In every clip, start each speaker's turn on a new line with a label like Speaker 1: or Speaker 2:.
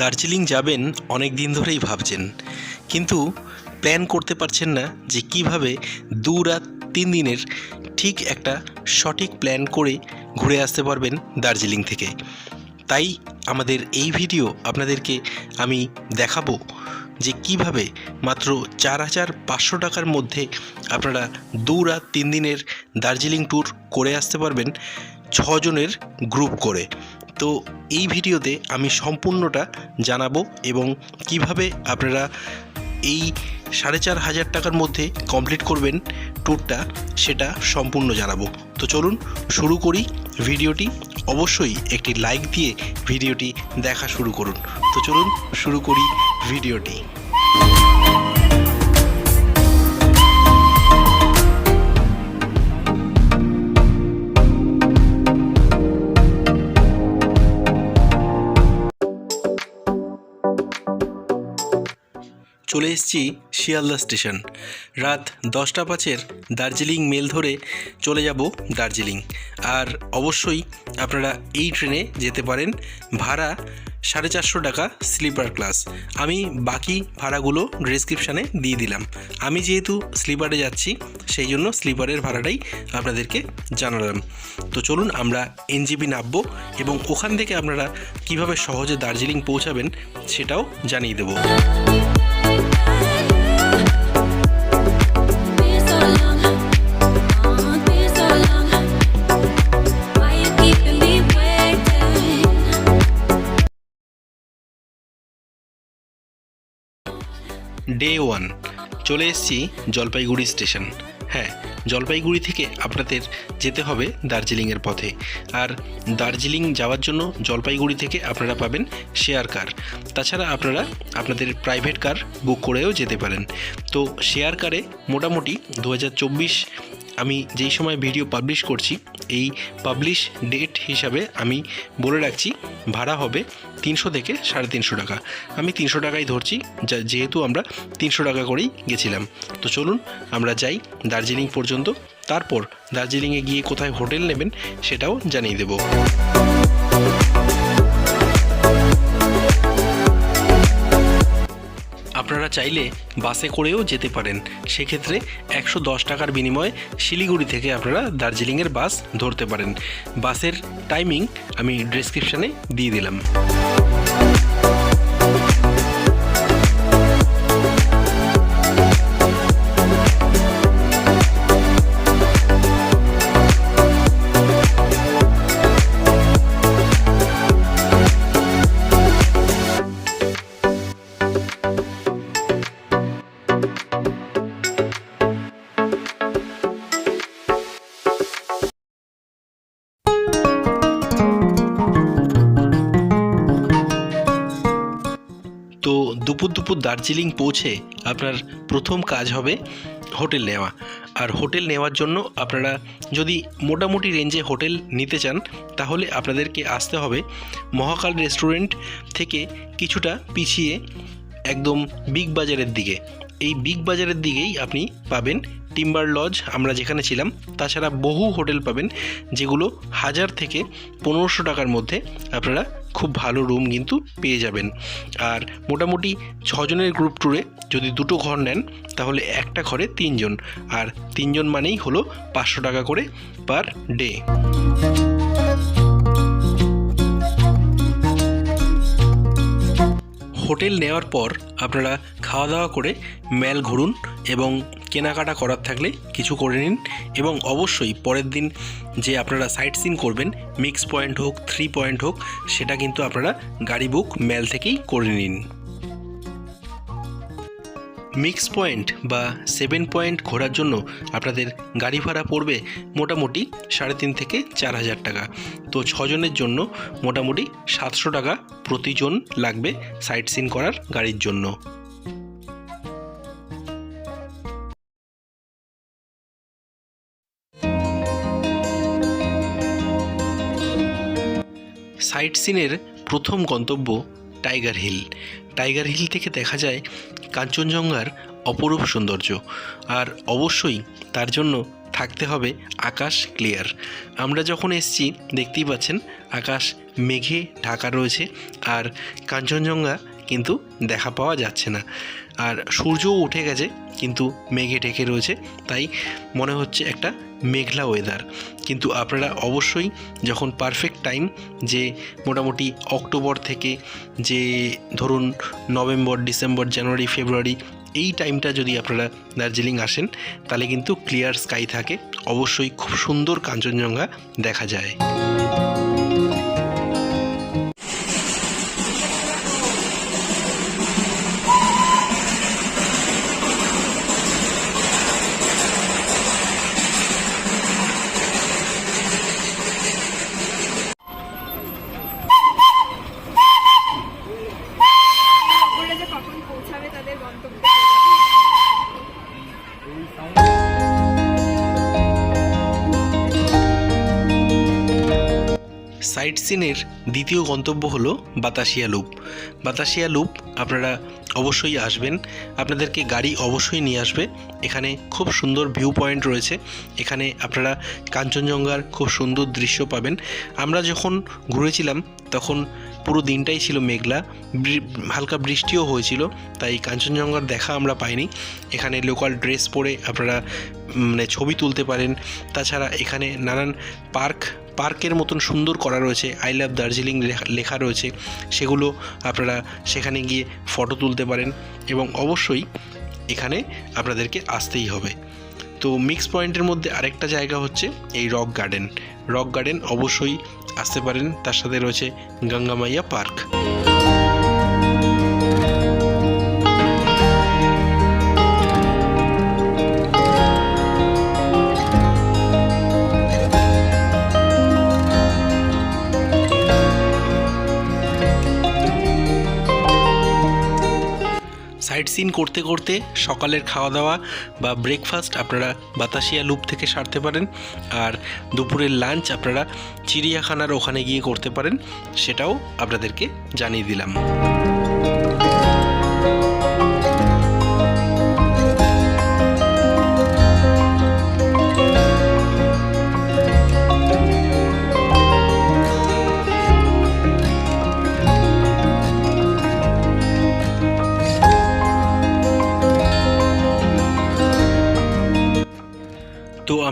Speaker 1: দার্জিলিং যাবেন অনেক দিন ধরেই ভাবছেন, কিন্তু প্ল্যান করতে পারছেন না যে কীভাবে দু রাত তিন দিনের ঠিক একটা সঠিক প্ল্যান করে ঘুরে আসতে পারবেন দার্জিলিং থেকে। তাই আমাদের এই ভিডিও আপনাদেরকে আমি দেখাবো। যে কীভাবে মাত্র চার হাজার পাঁচশো টাকার মধ্যে আপনারা দু রাত, তিন দিনের দার্জিলিং ট্যুর করে আসতে পারবেন ছজনের গ্রুপ করে। তো এই ভিডিওতে আমি সম্পূর্ণটা জানাব এবং কীভাবে আপনারা এই সাড়ে চার হাজার টাকার মধ্যে কমপ্লিট করবেন ট্যুরটা সেটা সম্পূর্ণ জানাব। তো চলুন শুরু করি ভিডিওটি। অবশ্যই একটি লাইক দিয়ে ভিডিওটি দেখা শুরু করুন। তো চলুন শুরু করি ভিডিওটি। চলে এসেছি শিয়ালদা স্টেশন। রাত দশটা পাঁচের দার্জিলিং মেল ধরে চলে যাব দার্জিলিং। আর অবশ্যই আপনারা এই ট্রেনে যেতে পারেন ভাড়া সাড়ে চারশো টাকা স্লিপার ক্লাস। আমি বাকি ভাড়াগুলো ডিসক্রিপশানে দিয়ে দিলাম। আমি যেহেতু স্লিপারে যাচ্ছি, সেই জন্য স্লিপারের ভাড়াটাই আপনাদেরকে জানালাম। তো চলুন আমরা এনজিবি নামবো এবং ওখান থেকে আপনারা কীভাবে সহজে দার্জিলিং পৌঁছাবেন সেটাও জানিয়ে দেবো। ডে ওয়ান চলে এসেছি জলপাইগুড়ি স্টেশন। হ্যাঁ জলপাইগুড়ি থেকে আপনাদের যেতে হবে দার্জিলিংয়ের পথে। আর দার্জিলিং যাওয়ার জন্য জলপাইগুড়ি থেকে আপনারা পাবেন শেয়ার কার। তাছাড়া আপনারা আপনাদের প্রাইভেট কার বুক করেও যেতে পারেন। তো শেয়ার কারে মোটামুটি দু হাজার চব্বিশ আমি যেই সময় ভিডিও পাবলিশ করছি, এই পাবলিশ ডেট হিসাবে আমি বলে রাখছি, ভাড়া হবে তিনশো থেকে সাড়ে তিনশো টাকা। আমি তিনশো টাকাই ধরছি, যা যেহেতু আমরা তিনশো টাকা করেই গেছিলাম। তো চলুন, আমরা যাই দার্জিলিং পর্যন্ত। তারপর দার্জিলিংয়ে গিয়ে কোথায় হোটেল নেবেন সেটাও জানিয়ে দেবো। আপনারা চাইলে বাসে করেও যেতে পারেন। সেক্ষেত্রে একশো দশ টাকার বিনিময়ে শিলিগুড়ি থেকে আপনারা দার্জিলিংয়ের বাস ধরতে পারেন। বাসের টাইমিং আমি ডিসক্রিপশানে দিয়ে দিলাম। দুপুর দুপুর দার্জিলিং পৌঁছে আপনার প্রথম কাজ হবে হোটেল নেওয়া। আর হোটেল নেওয়ার জন্য আপনারা যদি মোটামুটি রেঞ্জে হোটেল নিতে চান, তাহলে আপনাদেরকে আসতে হবে মহাকাল রেস্টুরেন্ট থেকে কিছুটা পিছিয়ে একদম বিগ বাজারের দিকে। এই বিগ বাজারের দিকেই আপনি পাবেন টিম্বার লজ, আমরা যেখানে ছিলাম, তাছাড়া বহু হোটেল পাবেন, যেগুলো হাজার থেকে পনেরোশো টাকার মধ্যে আপনারা খুব ভালো রুম কিন্তু পেয়ে যাবেন। আর মোটামুটি ছজনের গ্রুপ ট্যুরে যদি দুটো ঘর নেন, তাহলে একটা ঘরে তিনজন। আর তিনজন মানেই হলো পাঁচশো টাকা করে পার ডে হোটেল নেওয়ার পর আপনারা খাওয়া দাওয়া করে মেল ঘুরুন এবং কেনাকাটা করার থাকলে কিছু করে নিন এবং অবশ্যই পরের দিন যে আপনারা সাইট সিন করবেন মিক্স পয়েন্ট হোক থ্রি পয়েন্ট হোক, সেটা কিন্তু আপনারা গাড়ি বুক মেল থেকেই করে নিন। মিক্স পয়েন্ট বা সেভেন পয়েন্ট ঘোরার জন্য আপনাদের গাড়ি ভাড়া পড়বে মোটামুটি সাড়ে তিন থেকে চার হাজার টাকা। তো ছজনের জন্য মোটামুটি সাতশো টাকা প্রতিজন লাগবে সাইট সিন করার গাড়ির জন্য। সাইট সিনের প্রথম গন্তব্য টাইগার হিল। টাইগার হিল থেকে দেখা যায় কাঞ্চনজঙ্ঘার অপরূপ সৌন্দর্য। আর অবশ্যই তার জন্য থাকতে হবে আকাশ ক্লিয়ার। আমরা যখন এসছি, দেখতেই পাচ্ছেন আকাশ মেঘে ঢাকা রয়েছে আর কাঞ্চনজঙ্ঘা কিন্তু দেখা পাওয়া যাচ্ছে না। আর সূর্যও উঠে গেছে, কিন্তু মেঘে ঢেকে রয়েছে, তাই মনে হচ্ছে একটা মেঘলা ওয়েদার কিন্তু আপনারা অবশ্যই যখন পারফেক্ট টাইম যে মোটামুটি অক্টোবর থেকে যে ধরুন নভেম্বর, ডিসেম্বর, জানুয়ারি, ফেব্রুয়ারি, এই টাইমটা যদি আপনারা দার্জিলিং আসেন, তাহলে কিন্তু ক্লিয়ার স্কাই থাকে। অবশ্যই খুব সুন্দর কাঞ্চনজঙ্ঘা দেখা যায়। সিনের দ্বিতীয় গন্তব্য হলো বাতাসিয়া লুপ। বাতাসিয়া লুপ আপনারা অবশ্যই আসবেন। আপনাদেরকে গাড়ি অবশ্যই নিয়ে আসবে। এখানে খুব সুন্দর ভিউ পয়েন্ট রয়েছে। এখানে আপনারা কাঞ্চনজঙ্ঘার খুব সুন্দর দৃশ্য পাবেন। আমরা যখন ঘুরেছিলাম তখন পুরো দিনটাই ছিল মেঘলা হালকা বৃষ্টিও হয়েছিল, তাই কাঞ্চনজঙ্ঘার দেখা আমরা পাইনি। এখানে লোকাল ড্রেস পরে আপনারা মানে ছবি তুলতে পারেন। তাছাড়া এখানে নানান পার্ক, পার্কের মতন সুন্দর করা রয়েছে। আই লাভ দার্জিলিং লেখা রয়েছে। সেগুলো আপনারা সেখানে গিয়ে ফটো তুলতে পারেন এবং অবশ্যই এখানে আপনাদেরকে আসতেই হবে। তো মিক্স পয়েন্টের মধ্যে আরেকটা জায়গা হচ্ছে এই রক গার্ডেন রক গার্ডেন অবশ্যই আসতে পারেন। তার সাথে রয়েছে গঙ্গামাইয়া পার্ক সাইট সিন করতে করতে সকালের খাওয়া দাওয়া বা ব্রেকফাস্ট আপনারা বাতাসিয়া লুপ থেকে সারতে পারেন। আর দুপুরের লাঞ্চ আপনারা চিড়িয়াখানার ওখানে গিয়ে করতে পারেন। সেটাও আপনাদেরকে জানিয়ে দিলাম।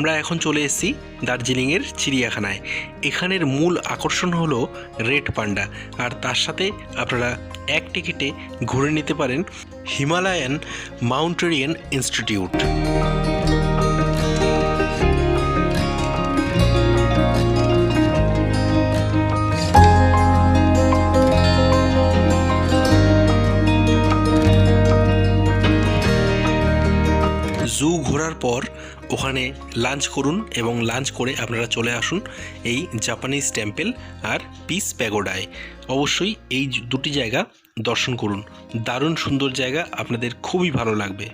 Speaker 1: আমরা এখন চলে এসেছি দার্জিলিংয়ের চিড়িয়াখানায়। এখানের মূল আকর্ষণ হলো রেড পান্ডা। আর তার সাথে আপনারা এক টিকিটে ঘুরে নিতে পারেন হিমালয়ান মাউন্টেরিয়ান ইনস্টিটিউট। জু ঘোরার পর ওখানে লাঞ্চ করুন এবং লাঞ্চ করে আপনারা চলে আসুন এই জাপানিজ টেম্পেল আর পিস প্যাগোডায় অবশ্যই এই দুটি জায়গা দর্শন করুন। দারুণ সুন্দর জায়গা, আপনাদের খুবই ভালো লাগবে।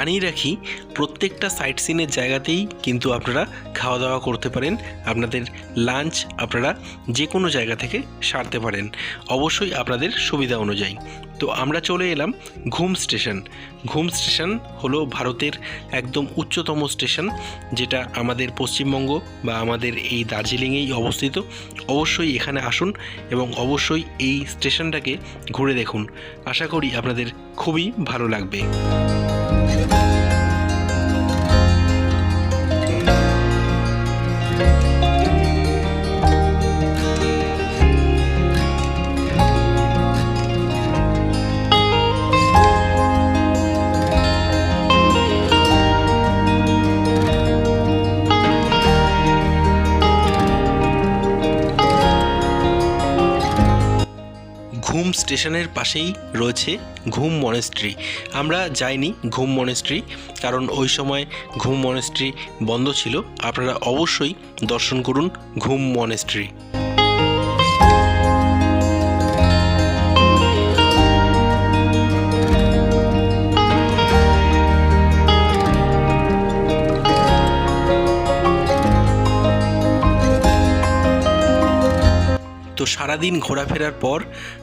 Speaker 1: জানিয়ে রাখি, প্রত্যেকটা সাইট সিনের জায়গাতেই কিন্তু আপনারা খাওয়া দাওয়া করতে পারেন। আপনাদের লাঞ্চ আপনারা যে কোনো জায়গা থেকে সারতে পারেন। অবশ্যই আপনাদের সুবিধা অনুযায়ী। তো আমরা চলে এলাম ঘুম স্টেশন। ঘুম স্টেশন হলো ভারতের একদম উচ্চতম স্টেশন, যেটা আমাদের পশ্চিমবঙ্গ বা আমাদের এই দার্জিলিংয়েই অবস্থিত। অবশ্যই এখানে আসুন এবং অবশ্যই এই স্টেশনটাকে ঘুরে দেখুন। আশা করি আপনাদের খুবই ভালো লাগবে। ঘুম স্টেশনের পাশেই রয়েছে ঘুম মনেস্ট্রি আমরা যাইনি ঘুম মনেস্ট্রি কারণ ওই সময় ঘুম মনেস্ট্রি বন্ধ ছিল। আপনারা অবশ্যই দর্শন করুন ঘুম মনেস্ট্রি তো সারাদিন ঘোরাফেরার পর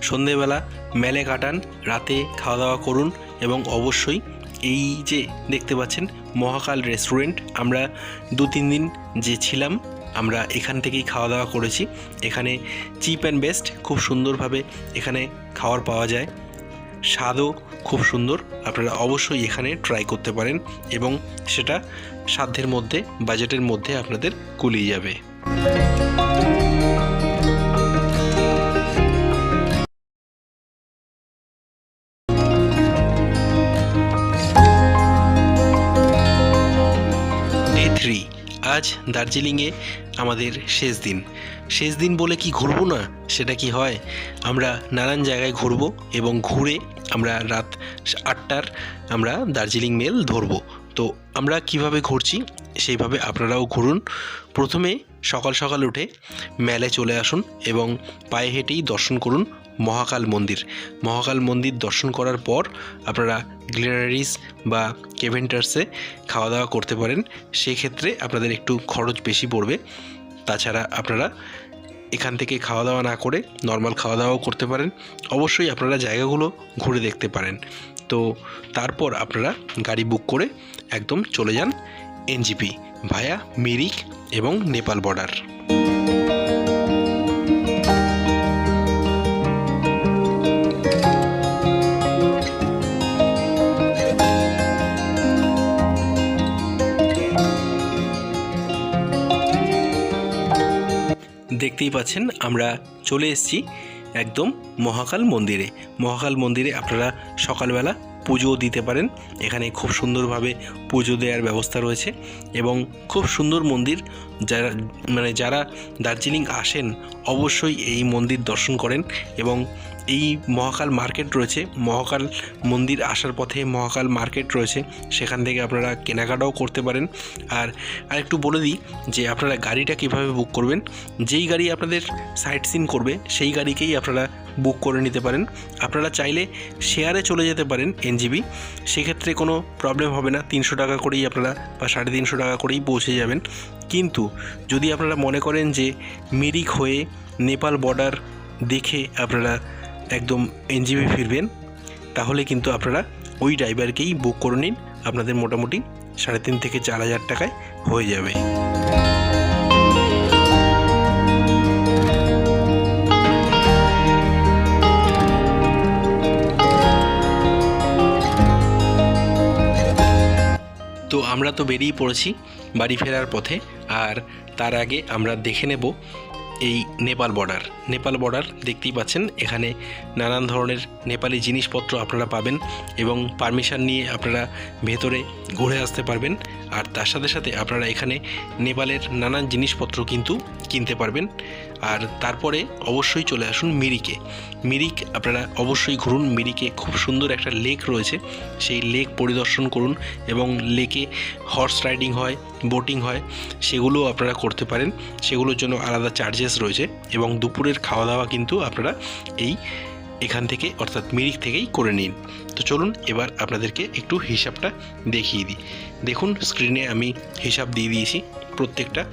Speaker 1: সন্ধেবেলা মেলে কাটান, রাতে খাওয়া দাওয়া করুন এবং অবশ্যই এই যে দেখতে পাচ্ছেন মহাকাল রেস্টুরেন্ট, আমরা দু তিন দিন যে ছিলাম, আমরা এখান থেকেই খাওয়া দাওয়া করেছি। এখানে চিপ অ্যান্ড বেস্ট খুব সুন্দরভাবে এখানে খাবার পাওয়া যায়। স্বাদও খুব সুন্দর, আপনারা অবশ্যই এখানে ট্রাই করতে পারেন এবং সেটা সাধ্যের মধ্যে বাজেটের মধ্যে আপনাদের কুলিয়ে যাবে। আজ দার্জিলিংয়ে আমাদের শেষ দিন। শেষ দিন বলে কি ঘুরবো না? সেটা কি হয়? আমরা নানান জায়গায় ঘুরবো এবং ঘুরে আমরা রাত আটটার আমরা দার্জিলিং মেল ধরবো। তো আমরা কীভাবে ঘুরছি সেইভাবে আপনারাও ঘুরুন। প্রথমে সকাল সকাল উঠে মেলে চলে আসুন এবং পায়ে হেঁটেই দর্শন করুন। মহাকাল মন্দির। মহাকাল মন্দির দর্শন করার পর আপনারা গ্লিনারিস বা কেভেন্টার্সে খাওয়া দাওয়া করতে পারেন। সেক্ষেত্রে আপনাদের একটু খরচ বেশি পড়বে। তাছাড়া আপনারা এখান থেকে খাওয়া দাওয়া না করে নর্মাল খাওয়া দাওয়াও করতে পারেন। অবশ্যই আপনারা জায়গাগুলো ঘুরে দেখতে পারেন। তো তারপর আপনারা গাড়ি বুক করে একদম চলে যান এনজিপি ভায়া মিরিক এবং নেপাল বর্ডার। দেখতেই পাচ্ছেন আমরা চলে এসেছি একদম মহাকাল মন্দিরে। মহাকাল মন্দিরে আপনারা সকালবেলা পুজো দিতে পারেন। এখানে খুব সুন্দরভাবে পুজো দেওয়ার ব্যবস্থা রয়েছে এবং খুব সুন্দর মন্দির যারা মানে যারা দার্জিলিং আসেন অবশ্যই এই মন্দির দর্শন করেন এবং এই মহাকাল মার্কেট রয়েছে। মহাকাল মন্দির আসার পথে মহাকাল মার্কেট রয়েছে। সেখান থেকে আপনারা কেনাকাটাও করতে পারেন। আর আরেকটু বলে দিই যে আপনারা গাড়িটা কীভাবে বুক করবেন? যেই গাড়ি আপনাদের সাইট সিন করবে, সেই গাড়িকেই আপনারা বুক করে নিতে পারেন। আপনারা চাইলে শেয়ারে চলে যেতে পারেন এনজিবি সেক্ষেত্রে কোনো প্রবলেম হবে না, তিনশো টাকা করেই আপনারা বা সাড়ে তিনশো টাকা করেই পৌঁছে যাবেন। কিন্তু যদি আপনারা মনে করেন যে মিরিক হয়ে নেপাল বর্ডার দেখে আপনারা একদম এনজিবি ফিরবেন, তাহলে কিন্তু আপনারা ওই ড্রাইভারকেই বুক করে নিন। আপনাদের মোটামুটি সাড়ে তিন থেকে চার হাজার টাকায় হয়ে যাবে। আমরা তো বেরিয়ে পড়েছি বাড়ি ফেরার পথে, আর তার আগে আমরা দেখে নেব এই নেপাল বর্ডার নেপাল বর্ডার দেখতেই পাচ্ছেন, এখানে নানান ধরনের নেপালি জিনিসপত্র আপনারা পাবেন এবং পারমিশন নিয়ে আপনারা ভেতরে ঘুরে আসতে পারবেন। আর তার সাথে সাথে আপনারা এখানে নেপালের নানান জিনিসপত্র কিন্তু কিনতে পারবেন। আর তারপরে অবশ্যই চলে আসুন মিরিকে। মিরিক, আপনারা অবশ্যই ঘুরুন। মিরিকে খুব সুন্দর একটা লেক রয়েছে। সেই লেক পরিদর্শন করুন এবং লেকে হর্স রাইডিং হয় বোটিং হয়, সেগুলোও আপনারা করতে পারেন। সেগুলোর জন্য আলাদা চার্জেস রয়েছে এবং দুপুরের খাওয়া দাওয়া কিন্তু আপনারা এই এখান থেকে অর্থাৎ মিরিক থেকেই করে নিন। তো চলুন এবার আপনাদেরকে একটু হিসাবটা দেখিয়ে দিই। দেখুন স্ক্রিনে আমি হিসাব দিয়ে দিয়েছি প্রত্যেকটা।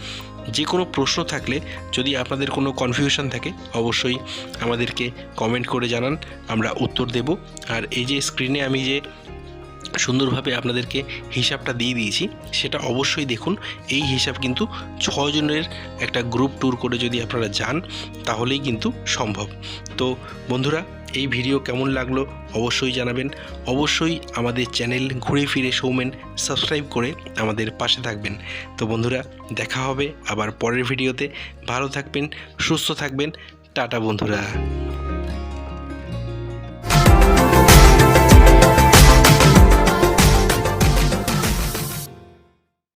Speaker 1: যে কোনো প্রশ্ন থাকলে যদি আপনাদের কোনো কনফিউশন থাকে, অবশ্যই আমাদেরকে কমেন্ট করে জানান, আমরা উত্তর দেব। আর এই যে স্ক্রিনে আমি যে সুন্দরভাবে আপনাদেরকে হিসাবটা দিয়ে দিয়েছি, সেটা অবশ্যই দেখুন। এই হিসাব কিন্তু ছজনের একটা গ্রুপ ট্যুর করে যদি আপনারা যান, তাহলেই কিন্তু সম্ভব। তো বন্ধুরা এই ভিডিও কেমন লাগল অবশ্যই জানাবেন। অবশ্যই আমাদের চ্যানেল ঘুরে ফিরে সৌমেন সাবস্ক্রাইব করে আমাদের পাশে থাকবেন। তো বন্ধুরা, দেখা হবে আবার পরের ভিডিওতে। ভালো থাকবেন, সুস্থ থাকবেন। টাটা বন্ধুরা।